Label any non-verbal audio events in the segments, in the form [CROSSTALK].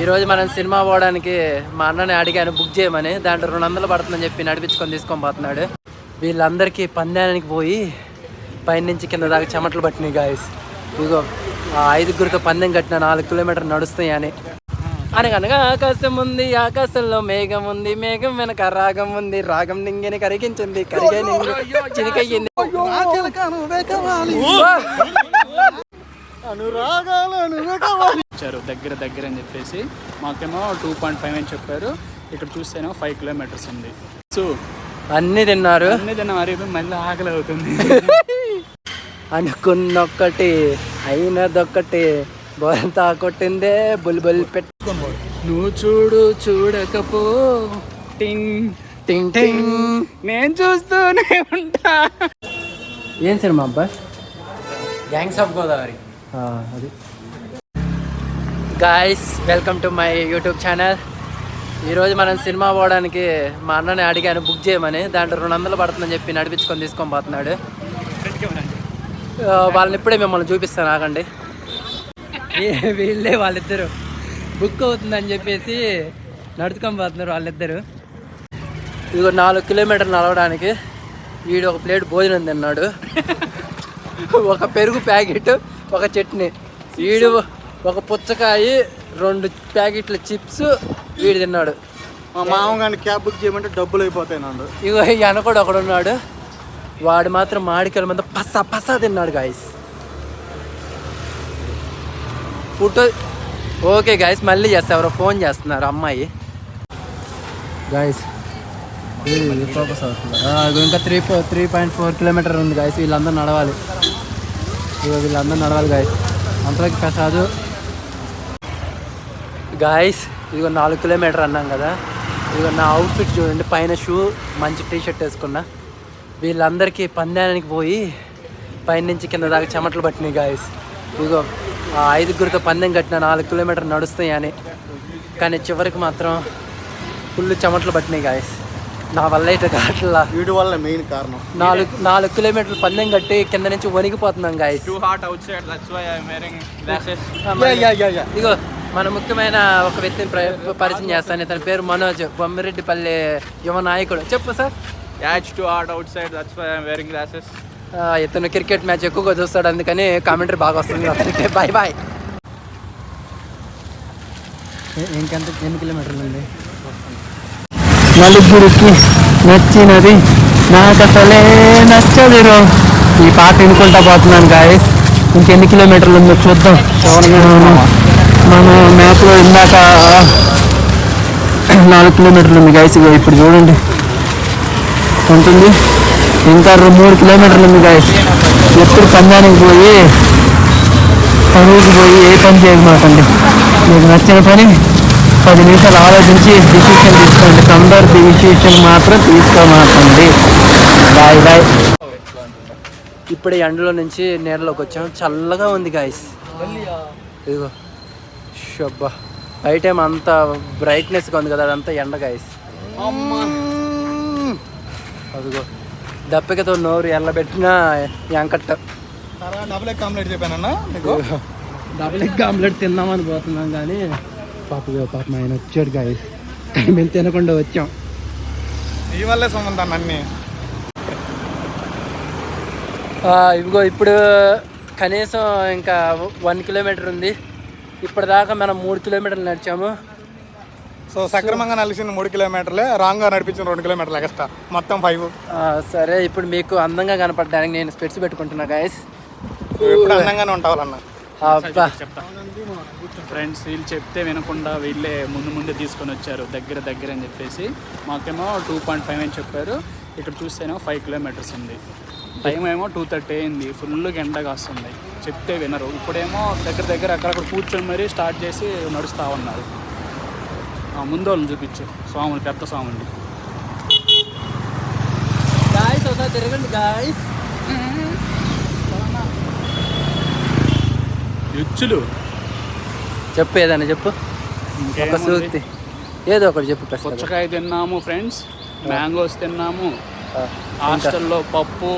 ఈరోజు మనం సినిమా పోవడానికి మా అన్నని అడిగాను బుక్ చేయమని దాంట్లో రెండు వందలు పడుతుందని చెప్పి నడిపించుకొని తీసుకొని పోతున్నాడు. వీళ్ళందరికీ పందానికి పోయి పైనుంచి కింద దాకా చెమటలు పట్టినాయి గాయస్ ఇదిగో ఆ ఐదుగురితో పందెం కట్టిన నాలుగు కిలోమీటర్ నడుస్తాయి అని. అనగనగా ఆకాశం ఉంది ఆకాశంలో మేఘం ఉంది మేఘం వెనక రాగం ఉంది రాగం నింగిని కరిగించింది కరిగే చినికయ్యింది. ఇచ్చారు దగ్గర దగ్గర అని చెప్పేసి. మాకేమో టూ పాయింట్ ఫైవ్ అని చెప్పారు. ఇక్కడ చూస్తేనేమో ఫైవ్ కిలోమీటర్స్ ఉంది. సో అన్నీ తిన్నారు. అన్ని దిన అరిగిపోయి మళ్ళీ ఆకలి అవుతుంది. [LAUGHS] అనుకున్నొక్కటి అయినదొక్కటి బోరంతా కొట్టిందే బుల్బుల్ పెట్ నువ్వు చూడు చూడకపో. టింగ్ టింగ్ టింగ్. నేను చూస్తూనే ఉంటా. ఏం సినిమా అబ్బా? గ్యాంగ్స్ ఆఫ్ గోదావరి అది. Guys welcome to my YouTube channel ఈరోజు మనం సినిమా పోవడానికి మా అన్నని అడిగాను బుక్ చేయమని. దాంట్లో రెండు వందలు పడుతుందని చెప్పి నడిపించుకొని తీసుకొని పోతున్నాడు. వాళ్ళని ఇప్పుడే మిమ్మల్ని చూపిస్తాను ఆగండి. ఏ- వీళ్ళే వాళ్ళిద్దరు. బుక్ అవుతుందని చెప్పేసి నడుచుకొని పోతున్నారు వాళ్ళిద్దరు. ఇదిగో నాలుగు కిలోమీటర్లు నడవడానికి వీడు ఒక ప్లేట్ భోజనం తిన్నాడు. ఒక పెరుగు ప్యాకెట్ ఒక చట్నీ. వీడు ఒక పుచ్చకాయ రెండు ప్యాకెట్ల చిప్స్ వీడు తిన్నాడు. మా మామగారిని క్యాబ్ బుక్ చేయమంటే డబ్బులు అయిపోతాయి నందు ఇగో ఈ అన్న కూడా ఒకడు ఉన్నాడు. వాడు మాత్రం మాడికల మీద పస పస తిన్నాడు గాయస్ ఫోటో ఓకే గాయస్ మళ్ళీ చేస్తా. ఎవరో ఫోన్ చేస్తున్నారు అమ్మాయి. గాయస్ ఫోకస్ అవుతుంది. ఇంకా three three point four kilometre ఉంది గాయస్ వీళ్ళందరూ నడవాలి. ఇగో వీళ్ళందరూ నడవాలి గాయస్ అంతలోకి ప్రసాద్. గాయస్ ఇదిగో నాలుగు కిలోమీటర్ అన్నాం కదా. ఇదిగో నా అవుట్ఫిట్ చూడండి పైన షూ మంచి టీ షర్ట్ వేసుకున్నా. వీళ్ళందరికీ పందానికి పోయి పైనుంచి కింద దాకా చెమటలు పట్టినాయి గాయస్ ఇదిగో ఆ ఐదుగురితో పందెం కట్టిన నాలుగు కిలోమీటర్ నడుస్తాయి అని. కానీ చివరికి మాత్రం ఫుల్ చెమటలు పట్టినాయి గాయస్ నా వల్ల అయితే కావట్లా. వీడి వల్ల మెయిన్ కారణం. నాలుగు నాలుగు కిలోమీటర్లు పందెం కట్టి కింద నుంచి వణికిపోతున్నాం guys too hot outside that's why I wearing glasses ఇదిగో మన ముఖ్యమైన ఒక వ్యక్తిని ప్ర- పరిచయం చేస్తాను. ఇతని పేరు మనోజ్ బొమ్మిరెడ్డిపల్లి యువ నాయకుడు. చెప్పు sir. Yacht too hot outside that's why I wearing glasses ఇతను క్రికెట్ మ్యాచ్ ఎక్కువగా చూస్తాడు అందుకని కామెంటరీ బాగా వస్తుంది అతనికి బాయ్ బాయ్ ఇంకెంత ఎన్ని కిలోమీటర్లు ఉంది? నలుగురికి నచ్చినది నాకు అసలే నచ్చదురో ఈ పాట వినుకుంటా పోతున్నాను గాయస్ ఇంకెన్ని కిలోమీటర్లు ఉందో చూద్దాం. మన మ్యాప్లో ఇందాక నాలుగు కిలోమీటర్లు ఉంది గాయస్ ఇగో ఇప్పుడు చూడండి. ఉంటుంది. ఇంకా రెండు మూడు కిలోమీటర్లు ఉంది గాయస్ ఎప్పుడు పందానికి పోయి పనులకు పోయి ఏ పని చేయమాకండి మీకు నచ్చిన పని పది నిమిషాలు ఆలోచించి డిసిషన్ తీసుకోండి. తొందర డిసిషన్ మాత్రం తీసుకోమాకండి. బాయ్ బాయ్ ఇప్పుడు ఎండలో నుంచి నీళ్ళలోకి వచ్చాం. చల్లగా ఉంది గాయస్ ఇదిగో. షబ్బా బయట ఏమో అంత బ్రైట్నెస్గా ఉంది కదా అదంతా ఎండ గాయస్ అదిగో. దప్పికతో నోరు ఎల్లబెట్టిన ఎంకట్ట డబుల్ ఎగ్ ఆమ్లెట్ చెప్పానన్నా డబుల్ ఎగ్ ఆమ్లెట్ తిందామని పోతున్నాం కానీ పాప పాపం ఆయన వచ్చాడు గాయస్ మేము తినకుండా వచ్చాం. నీ వల్లే సంబంధం అన్ని ఆ, ఇదిగో ఇప్పుడు కనీసం ఇంకా వన్ కిలోమీటర్ ఉంది. ఇప్పటిదాకా మనం మూడు కిలోమీటర్లు నడిచాము. సో సక్రమంగా నలిసిన మూడు కిలోమీటర్లే రాంగ్గా నడిపించిన రెండు కిలోమీటర్లు ఎక్స్ట్రా మొత్తం ఫైవ్ సరే ఇప్పుడు మీకు అందంగా కనపడడానికి నేను స్పెట్స్ పెట్టుకుంటున్నా గాయస్ ఎప్పుడు అందంగానే ఉంటావాలన్నా. చెప్తా ఫ్రెండ్స్ వీళ్ళు చెప్తే వినకుండా వీళ్ళే ముందు ముందు తీసుకొని వచ్చారు దగ్గర దగ్గర అని చెప్పేసి. మాకేమో టూ పాయింట్ ఫైవ్ అని చెప్పారు. ఇక్కడ చూస్తేనేమో ఫైవ్ కిలోమీటర్స్ ఉంది. టైం ఏమో టూ థర్టీ అయింది. ఫుల్గా ఎండగా వస్తుంది చెప్తే వినరు. ఇప్పుడేమో దగ్గర దగ్గర అక్కడక్కడ కూర్చొని మరీ స్టార్ట్ చేసి నడుస్తూ ఉన్నారు. ఆ, ముందు వాళ్ళని చూపించు. స్వాములు పెద్ద స్వాములు గాయస్ ఒకసారి తిరగండి గాయస్ ఎచ్చులు. చెప్పు ఏదైనా చెప్పు. ఒక ఇంకేముంది? సూక్తి. ఏదో ఒకటి చెప్పు పుచ్చకాయ తిన్నాము ఫ్రెండ్స్ మ్యాంగోస్ తిన్నాము. హాస్టల్లో పప్పు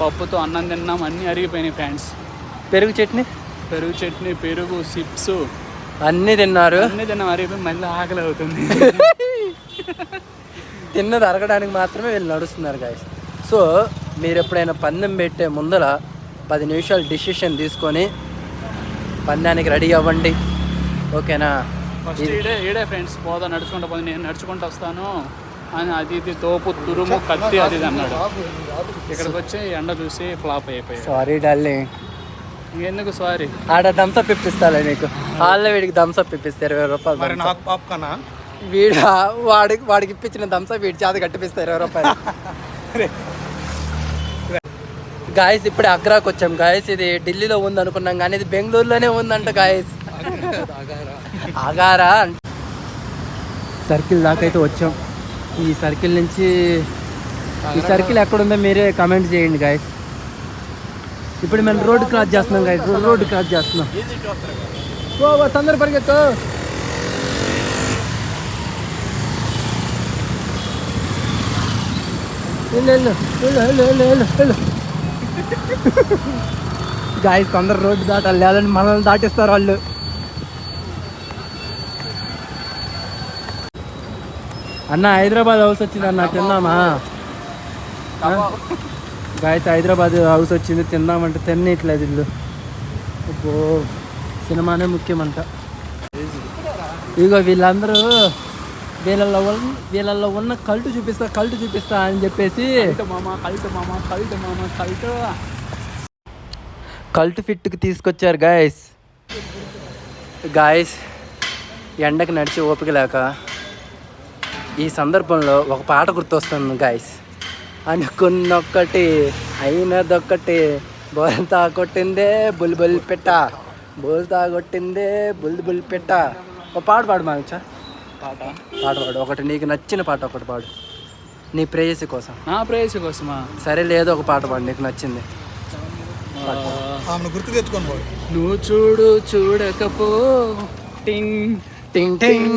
పప్పుతో అన్నం తిన్నాం అన్నీ అరిగిపోయినాయి ఫ్రెండ్స్. పెరుగు చట్నీ? పెరుగు చట్నీ పెరుగు చిప్స్. అన్నీ తిన్నారు? అన్నీ తిన్న మరి మళ్ళీ ఆకలి అవుతుంది. తిన్నది అరగడానికి మాత్రమే వీళ్ళు నడుస్తున్నారు గాయస్ సో మీరు ఎప్పుడైనా పందెం పెట్టే ముందర పది నిమిషాలు డిసిషన్ తీసుకొని పందానికి రెడీ అవ్వండి. ఓకేనా? ఫస్ట్ ఈడే ఈడే ఫ్రెండ్స్ పోదా నడుచుకుంటా పోతే నేను నడుచుకుంటూ వస్తాను. అని అది ఇది తోపు తురుము కత్తి అది ఇది అన్నాడు. ఇక్కడికి వచ్చి ఎండ చూసి ఫ్లాప్ అయిపోయాడు. సారీ డార్లింగ్ ఇంకెందుకు సారీ? ఆడ థమ్స్అప్ ఇప్పిస్తాలే నీకు. వాళ్ళే వీడికి థమ్స్అప్ ఇప్పిస్తారు ఇరవై రూపాయలు మరి. నాకు వీడు వాడికి వాడికి ఇప్పించిన థమ్స్అప్ వీడి చేత కట్టిపిస్తారు ఇరవై రూపాయలు. గాయస్ ఇప్పుడే అగ్రాకి వచ్చాం. గాయస్ ఇది ఢిల్లీలో ఉంది అనుకున్నాం కానీ ఇది బెంగళూరులోనే ఉందంట గాయస్ ఆగారా? సర్కిల్ దాకా అయితే వచ్చాం. ఈ సర్కిల్ నుంచి ఈ సర్కిల్ ఎక్కడుందో మీరే కమెంట్ చేయండి గాయస్ ఇప్పుడు మేము రోడ్ క్రాస్ చేస్తున్నాం గాయస్ రోడ్ క్రాస్ చేస్తున్నాం. ఓ తొందర పరిగెత్తు. గాయస్ [LAUGHS] తొందర రోడ్డు దాటాలి. లేదంటే మనల్ని దాటిస్తారు వాళ్ళు. అన్న హైదరాబాద్ హౌస్ వచ్చింది అన్న తిందామా? గాయస్ హైదరాబాద్ హౌస్ వచ్చింది తిందామంటే తినట్లేదు ఇల్లు అబ్బో సినిమానే ముఖ్యమంట. ఇగో వీళ్ళందరూ వీళ్ళల్లో ఉన్న వీళ్ళల్లో ఉన్న కల్టు చూపిస్తా కల్టు చూపిస్తా అని చెప్పేసి కల్ట్ మామ కల్ట్ మామ కల్ట్ మామ కల్ట్. కల్ట్ ఫిట్కి తీసుకొచ్చారు గాయస్ గాయస్ ఎండకు నడిచి ఓపిక లేక ఈ సందర్భంలో ఒక పాట గుర్తొస్తుంది గాయస్ అనుకున్నొక్కటి అయినదొక్కటి బోల్తా కొట్టిందే బుల్బుల్ పెట్ట. బోల్తా కొట్టిందే బుల్ బుల్ పెట్ట. ఒక పాట పాడు మాచా పాట? పాట పాడు. ఒకటి నీకు నచ్చిన పాట ఒకటి పాడు. నీ ప్రేయసి కోసం. నా ప్రేయసి కోసమా? సరే లేదో ఒక పాట పాడు నీకు నచ్చింది. గుర్తు తెచ్చుకొని పోయి. నువ్వు చూడు చూడకపో. టింగ్. టింగ్ టింగ్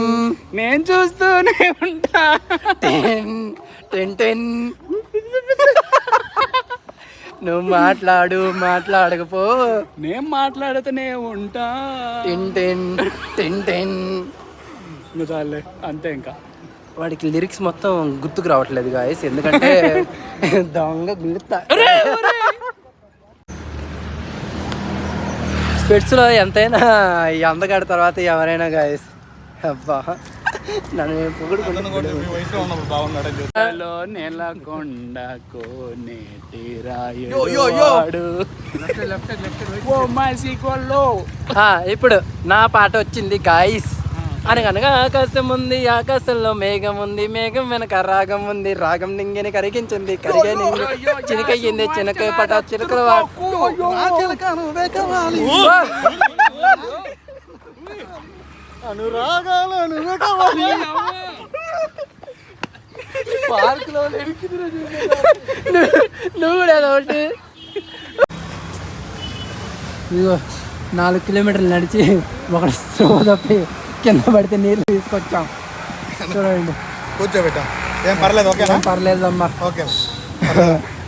నేను చూస్తూనే ఉంటా. Ten ten ten. నువ్వు మాట్లాడు మాట్లాడకపో. నేను మాట్లాడుతూనే ఉంటా. Ten ten ten ten. ఇంకా చాలే అంతే ఇంకా. వాడికి లిరిక్స్ మొత్తం గుర్తుకు రావట్లేదు గాయస్ ఎందుకంటే [LAUGHS] దొంగ గుర్తా స్పెట్స్లో ఎంతైనా అందగాడి తర్వాత ఎవరైనా గాయస్ అబ్బా. నన్ను నేను నెలకొండ కోనేటి యో, యో, యో. రాయుడు ఓ ఇప్పుడు నా పాట వచ్చింది గాయస్ అనగనగా ఆకాశం ఉంది ఆకాశంలో మేఘం ఉంది మేఘం వెనక రాగం ఉంది రాగం నింగిని కరిగించింది కరిగే నింగి. చినికయ్యింది చినక పట చిలకల అనురాగాలను పార్కులో నువ్వు కూడా ఏదో ఒకటి. ఇదిగో నాలుగు కిలోమీటర్లు నడిచి ఒక స్లో తప్పి కింద పడితే నీళ్ళు తీసుకొచ్చాం. చూడండి. కూర్చోబెట్టా. ఏం పర్లేదు ఓకేనా? ఏం పర్లేదమ్మా. ఓకే.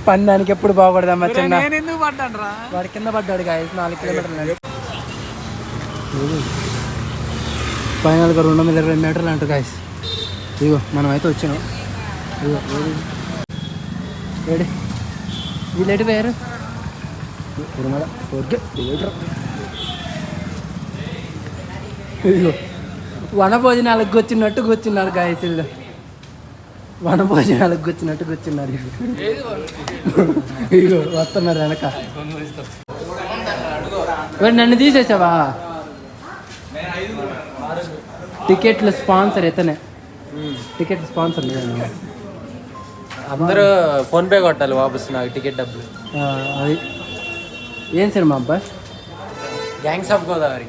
పందానికి ఎప్పుడు బాగుపడదమ్మా చిన్న? వాడు కింద పడ్డాడు గాయస్ నాలుగు కిలోమీటర్లు నడిచి. ఫైనల్గా రెండు వందల ఇరవై మీటర్లు అంట గాయస్ ఇదిగో మనం అయితే వచ్చినాం. ఇదిగో? ఏడి వీళ్ళు ఎటు పోయారు తిరుమల. ఓకే థియేటర్ ఇదిగో వన భోజనాలకు కూర్చున్నట్టు కూర్చున్నారు గాయస్ వీళ్ళు వన భోజనాలకు కూర్చున్నట్టు కూర్చున్నారు. ఇదిగో. వస్తున్నారు వెనక. నన్ను తీసేసావా? టికెట్ల స్పాన్సర్ ఇతనే. టికెట్ స్పాన్సర్ నేను అందరూ ఫోన్ పే కొట్టాలి వాపస్ నాకు టికెట్ డబ్బులు. అది. ఏం సినిమా అబ్బాయి గ్యాంగ్స్ ఆఫ్ గోదావరి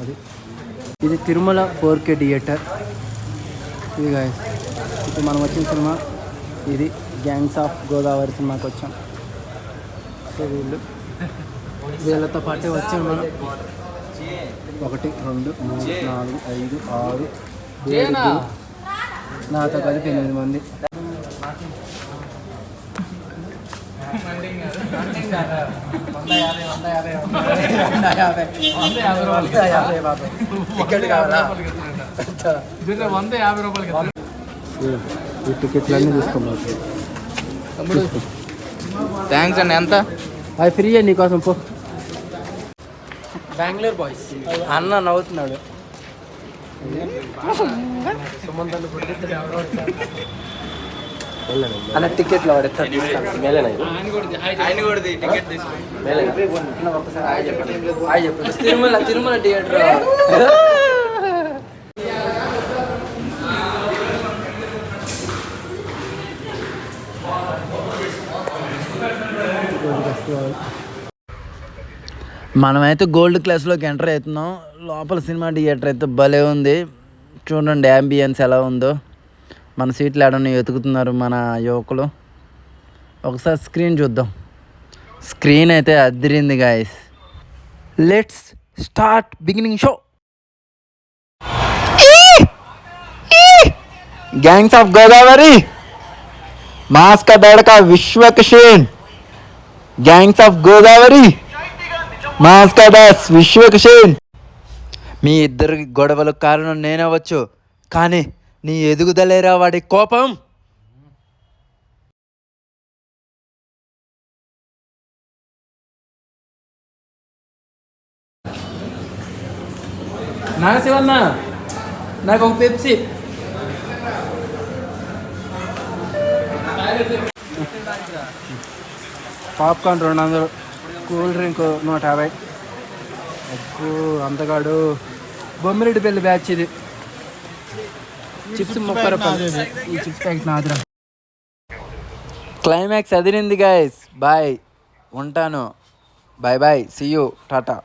అది. ఇది తిరుమల ఫోర్ కే థియేటర్. ఇది. ఇప్పుడు మనం వచ్చిన సినిమా ఇది గ్యాంగ్స్ ఆఫ్ గోదావరి సినిమాకి వచ్చాం. సో వీళ్ళు వీళ్ళతో పాటే వచ్చాం మనం. ఒకటి రెండు మూడు నాలుగు ఐదు ఆరు ఏడు నాతో కలిపి ఎనిమిది మంది. ఈ థ్యాంక్స్ అండి ఎంత? అది ఫ్రీ అండి నీకోసం పో. బెంగళూరు బాయ్స్. అన్న నవ్వుతున్నాడు. అన్న టికెట్లు చెప్పండి. తిరుమల తిరుమల థియేటర్ మనమైతే గోల్డ్ క్లాస్లోకి ఎంటర్ అవుతున్నాం. లోపల సినిమా థియేటర్ అయితే భలే ఉంది. చూడండి అంబియన్స్ ఎలా ఉందో. మన సీట్లు ఎడని వెతుకుతున్నారు మన యువకులు. ఒకసారి స్క్రీన్ చూద్దాం. స్క్రీన్ అయితే అదిరింది guys let's start beginning show gangs of Godavari mask దడక విశ్వకిషన్ గ్యాంగ్స్ ఆఫ్ గోదావరి మాస్క దాస్ విశ్వకషేన్. మీ ఇద్దరి గొడవలకు కారణం నేనవచ్చు కానీ నీ ఎదుగుదలేరా వాడి కోపం? నాగశివన్న నాకు ఒక పెప్సీ. పాప్కార్న్ రెండు వందలు. కూల్ డ్రింక్ నూట యాభై. ఎక్కువ అంతగాడు. బొమ్మిరెడ్డి పెళ్ళి బ్యాచ్ ఇది. చిప్స్ ముప్పై రూపాయలు. ఈ చిప్స్ ప్యాకెట్ నాదిరా. క్లైమాక్స్ అదిరింది గాయస్ బాయ్ ఉంటాను. Bye bye see you Tata